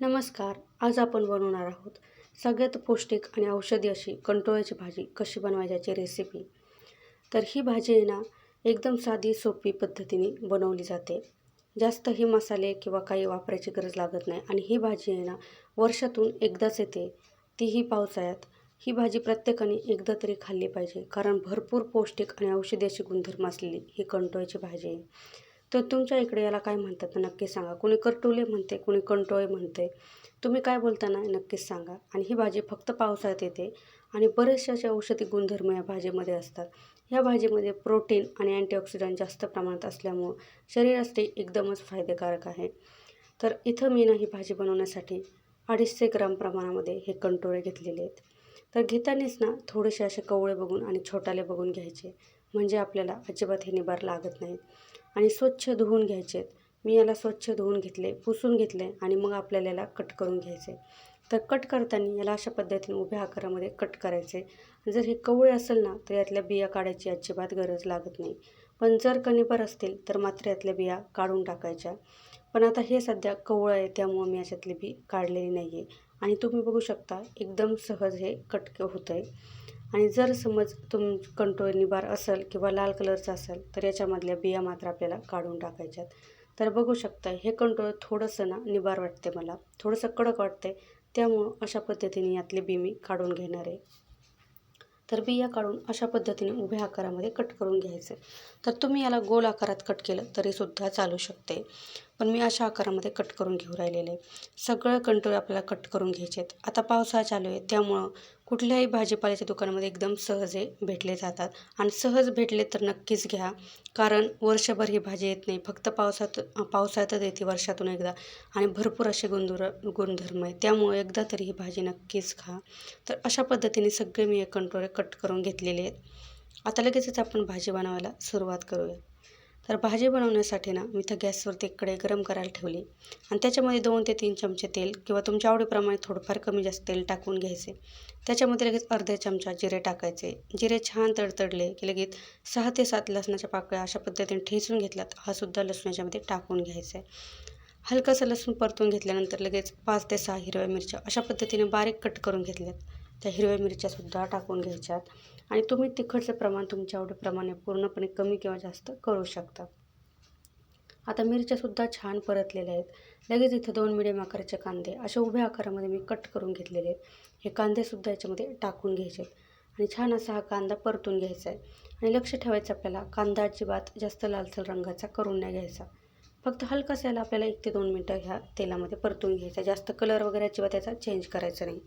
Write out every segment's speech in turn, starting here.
नमस्कार आज आपण बनवणार आहोत सगळ्यात पौष्टिक आणि औषधी अशी कंटोळ्याची भाजी कशी बनवायची रेसिपी तर ही भाजी आहे ना एकदम साधी सोपी पद्धतीने बनवली जाते. जास्तही मसाले किंवा काही वापरायची गरज लागत नाही आणि ही भाजी आहे ना वर्षातून एकदाच येते. तीही पावसाळ्यात ही भाजी प्रत्येकाने एकदा तरी खाल्ली पाहिजे कारण भरपूर पौष्टिक आणि औषधी अशी गुणधर्म असलेली ही कंटोळ्याची भाजी आहे. तर तुमच्या इकडे याला काय म्हणतात नक्की सांगा. कोणी करटोले म्हणते कोणी कंटोळे म्हणते. तुम्ही काय बोलताना नक्कीच सांगा. आणि ही भाजी फक्त पावसाळ्यात येते आणि बरेचसे असे औषधी गुणधर्म या भाजीमध्ये असतात. या भाजीमध्ये प्रोटीन आणि अँटीऑक्सिडंट जास्त प्रमाणात असल्यामुळं शरीरासाठी एकदमच फायदेकारक आहे. तर इथं मी ना ही भाजी बनवण्यासाठी अडीचशे ग्राम प्रमाणामध्ये हे कंटोळे घेतलेले आहेत. तर घेतानाच ना थोडेसे असे कवळे बघून आणि छोटाले बघून घ्यायचे. म्हणजे आपल्याला अजिबात हे निबार लागत नाहीत आणि स्वच्छ धुवून घ्यायचे मी याला स्वच्छ धुवून घेतले पुसून घेतले आणि मग आपल्याला याला कट करून घ्यायचे. तर कट करताना याला अशा पद्धतीने उभ्या आकारामध्ये कट करायचे. जर हे कवळे असेल ना तर यातल्या बिया काढायची अजिबात गरज लागत नाही. पण जर कणिबर असतील तर मात्र यातल्या बिया काढून टाकायच्या. पण आता हे सध्या कवळं आहे त्यामुळं मी याच्यातली बी काढलेली नाही आहे आणि तुम्ही बघू शकता एकदम सहज हे कट होतं आहे आणि जर समज तुम कंट्रोल निबार असेल किंवा लाल कलरचा असेल तर याच्यामधल्या बिया मात्र आपल्याला काढून टाकायच्यात. तर बघू शकता हे कंट्रोल थोडंसं ना निबार वाटते मला. थोडंसं कडक वाटते. त्यामुळं अशा पद्धतीने यातले बी मी काढून घेणार आहे. तर बिया काढून अशा पद्धतीने उभ्या आकारामध्ये कट करून घ्यायचे. तर तुम्ही याला गोल आकारात कट केलं तरीसुद्धा चालू शकते. पण मी अशा आकारामध्ये कट करून घेऊ राहिलेले. सगळं कंट्रोल आपल्याला कट करून घ्यायचे आहेत. आता पावसाळा चालू आहे त्यामुळं कुठल्याही भाजीपाल्याच्या दुकानामध्ये एकदम सहज भेटले जातात. आणि सहज भेटले तर नक्कीच घ्या कारण वर्षभर ही भाजी येत नाही. फक्त पावसात पावसाळ्यातच येते वर्षातून एकदा. आणि भरपूर असे गुणधुर गुणधर्म आहे त्यामुळे एकदा तरी ही भाजी नक्कीच खा. तर अशा पद्धतीने सगळे मी हे कंट्रोल कट करून घेतलेले आहेत. आता लगेचच आपण भाजी बनवायला सुरुवात करूया. तर भाजी बनवण्यासाठी ना मी इथं गॅसवरती एक गरम करायला ठेवली. आणि त्याच्यामध्ये दोन ते तीन चमचे तेल किंवा तुमच्या आवडीप्रमाणे थोडंफार कमी जास्त तेल टाकून घ्यायचे. त्याच्यामध्ये लगेच अर्धा चमचा जिरे टाकायचे. जिरे छान तडतडले की लगेच सहा ते सात लसणाच्या पाकळ्या अशा पद्धतीने ठेचून घेतल्यात हा सुद्धा लसणाच्यामध्ये टाकून घ्यायचा. आहे हलकंसं लसूण परतून घेतल्यानंतर लगेच पाच ते सहा हिरव्या मिरच्या अशा पद्धतीने बारीक कट करून घेतल्यात. त्या हिरव्या मिरच्यासुद्धा टाकून घ्यायच्यात. आणि तुम्ही तिखटचं प्रमाण तुमच्या आवडीप्रमाणे पूर्णपणे कमी किंवा जास्त करू शकता. आता मिरच्यासुद्धा छान परतलेल्या आहेत. लगेच इथं दोन मिडियम आकाराचे कांदे अशा उभ्या आकारामध्ये मी कट करून घेतलेले आहेत. हे कांदेसुद्धा याच्यामध्ये टाकून घ्यायचे आहेत. आणि छान असा हा कांदा परतून घ्यायचा आहे. आणि लक्ष ठेवायचं आपल्याला कांदा अजिबात जास्त लालसर रंगाचा करून नाही घ्यायचा. फक्त हलकासा याला आपल्याला एक ते दोन मिनटं ह्या तेलामध्ये परतून घ्यायचा जास्त कलर वगैरे अजिबात त्याचा चेंज करायचा नाही.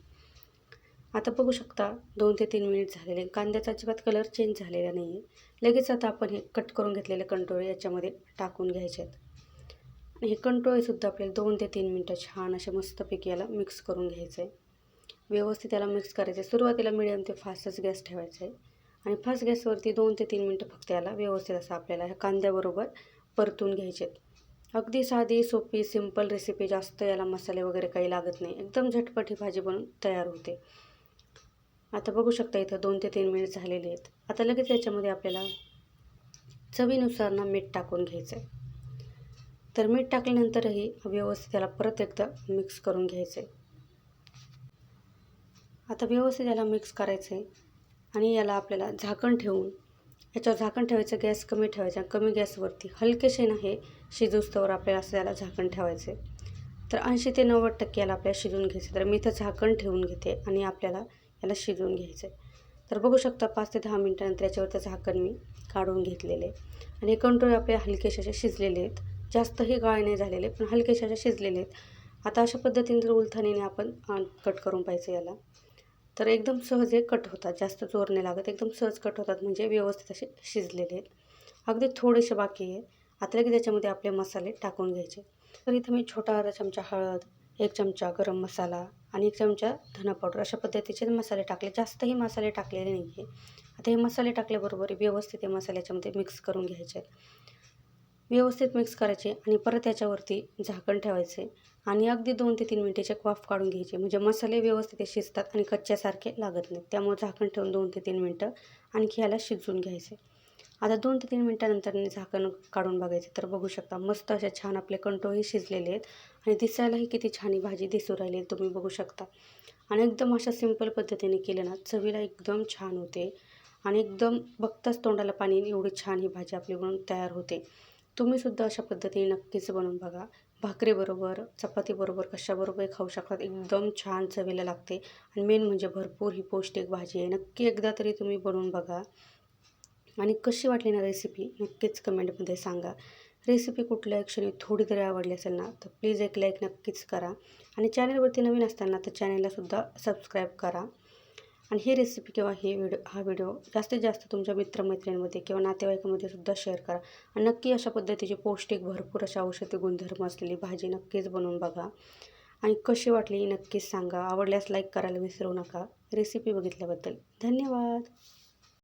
आता बघू शकता दोन ते तीन मिनिट झालेले. कांद्याचा अजिबात कलर चेंज झालेला नाही आहे लगेच आता आपण हे कट करून घेतलेले कंटोळे याच्यामध्ये टाकून घ्यायचे आहेत. आणि हे कंटोळेसुद्धा आपल्याला दोन ते तीन मिनटं छान असे मस्तपैकी याला मिक्स करून घ्यायचं आहे व्यवस्थित याला मिक्स करायचं आहे सुरुवातीला मिडियम ते फास्टच गॅस ठेवायचा आहे आणि फास्ट गॅसवरती दोन ते तीन मिनटं फक्त याला व्यवस्थित असं आपल्याला ह्या कांद्याबरोबर परतून घ्यायचे आहेत. अगदी साधी सोपी सिंपल रेसिपी जास्त याला मसाले वगैरे काही लागत नाही. एकदम झटपट ही भाजी बनून तयार होते. आता बघू शकता इथं दोन ते तीन मिनिट झालेले आहेत. आता लगेच याच्यामध्ये आपल्याला चवीनुसार ना मीठ टाकून घ्यायचं आहे तर मीठ टाकल्यानंतरही व्यवस्थित त्याला परत एकदा मिक्स करून घ्यायचं आहे आता व्यवस्थित याला मिक्स करायचं आहे आणि याला आपल्याला झाकण ठेवून याच्यावर झाकण ठेवायचं गॅस कमी ठेवायचा कमी गॅसवरती हलकेशे ना हे शिजूस्तवर आपल्याला असं याला झाकण ठेवायचं आहे तर ऐंशी ते नव्वद टक्के याला आपल्याला शिजून घ्यायचं तर मी इथं झाकण ठेवून घेते आणि आपल्याला याला शिजवून घ्यायचं आहे तर बघू शकता पाच ते दहा मिनटानंतर याच्यावरचं झाकण मी काढून घेतलेले आणि हे कंट्रोल आपले हलकेसे शिजलेले आहेत. जास्तही गाळ नाही झालेले पण हलकेसे शिजलेले आहेत. आता अशा पद्धतीने जर उलथानीने आपण कट करून पाहिजे याला तर एकदम सहज हे कट होतात. जास्त जोर नाही लागत. एकदम सहज कट होतात म्हणजे व्यवस्थित असे शिजलेले आहेत. अगदी थोडेसे बाकी आहे. आता लगेच त्याच्यामध्ये आपले मसाले टाकून घ्यायचे. तर इथं मी छोटा अर्धा चमचा हळद एक चमचा गरम मसाला आणि एक चमचा धना पावडर अशा पद्धतीचे मसाले टाकले. जास्तही मसाले टाकलेले नाही आहे आता हे मसाले टाकल्याबरोबर व्यवस्थित हे मसाले याच्यामध्ये मिक्स करून घ्यायचे. आहेत व्यवस्थित मिक्स करायचे आणि परत याच्यावरती झाकण ठेवायचे आणि अगदी दोन ते तीन मिनिटाचे वाफ काढून घ्यायचे. म्हणजे मसाले व्यवस्थित शिजतात आणि कच्च्यासारखे लागत नाहीत. त्यामुळे झाकण ठेवून दोन ते तीन मिनटं आणखी ह्याला शिजवून घ्यायचे. आता दोन ते तीन मिनटानंतर झाकण काढून बघायचं. तर बघू शकता मस्त अशा छान आपले कंटोही शिजलेले आहेत. आणि दिसायलाही किती छान ही भाजी दिसू राहिली तुम्ही बघू शकता. आणि एकदम अशा सिंपल पद्धतीने केलं ना चवीला एकदम छान होते. आणि एकदम बघताच तोंडाला पाणी एवढी छान ही भाजी आपली बनवून तयार होते. तुम्हीसुद्धा अशा पद्धतीने नक्कीच बनवून बघा. भाकरीबरोबर चपातीबरोबर कशाबरोबर खाऊ शकतात एकदम छान चवीला लागते. आणि मेन म्हणजे भरपूर ही पौष्टिक भाजी आहे. नक्की एकदा तरी तुम्ही बनवून बघा. आणि कशी वाटली ना रेसिपी नक्कीच कमेंटमध्ये सांगा. रेसिपी कुठल्या क्षणी थोडी तरी आवडली असेल ना तर प्लीज एक लाईक नक्कीच करा. आणि चॅनलवरती नवीन असताना तर चॅनललासुद्धा सबस्क्राईब करा. आणि ही रेसिपी किंवा हे व्हिडिओ हा व्हिडिओ जास्तीत जास्त तुमच्या मित्रमैत्रिणींमध्ये किंवा नातेवाईकामध्ये सुद्धा शेअर करा. आणि नक्की अशा पद्धतीची पौष्टिक भरपूर अशा औषधी गुणधर्म असलेली भाजी नक्कीच बनवून बघा. आणि कशी वाटली नक्कीच सांगा. आवडल्यास लाईक करायला विसरू नका. रेसिपी बघितल्याबद्दल धन्यवाद.